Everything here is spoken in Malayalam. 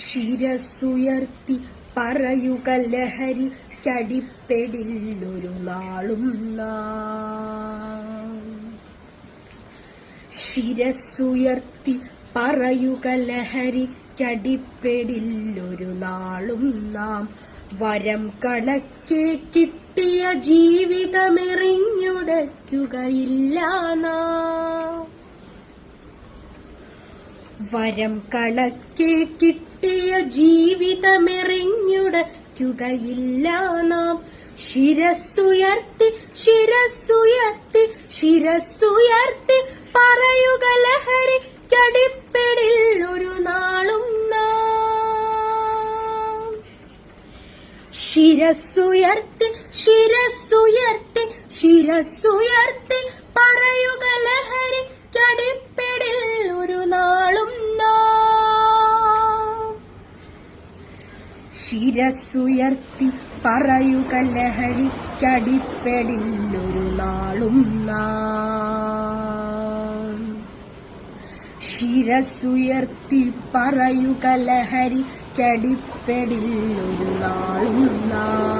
ശിരസുയർത്തി പറയുക ലഹരി കടിപ്പെടില്ലൊരു നാളും ശിരസുയർത്തി പറയുക ലഹരി കടിപ്പെടില്ലൊരു നാളും നാം. വരം കണക്കെ കിട്ടിയ ജീവിതമെറിഞ്ഞുടയ്ക്കുകയില്ല നാം. വരം കണക്കെ കിട്ടിയ ജീവിതമെറിഞ്ഞുടയ്ക്കുകയില്ല നാം. ശിരസ്സുയർത്തി ശിരസ്സുയർത്തി ശിരസ്സുയർത്തി പറയുക ലഹരി കടിപ്പെടിൽ ഒരു നാളും നാം. ശിരസ്സുയർത്തി ശിരസ്സുയർത്തി ശിരസ്സുയർത്തി ശിരസ്സുയർത്തി പറയുക ലഹരിക്കടിപ്പെടില്ലൊരു നാളും ശിരസുയർത്തി പറയുക ലഹരിക്കടിപ്പെടില്ലൊരു നാളും നാം.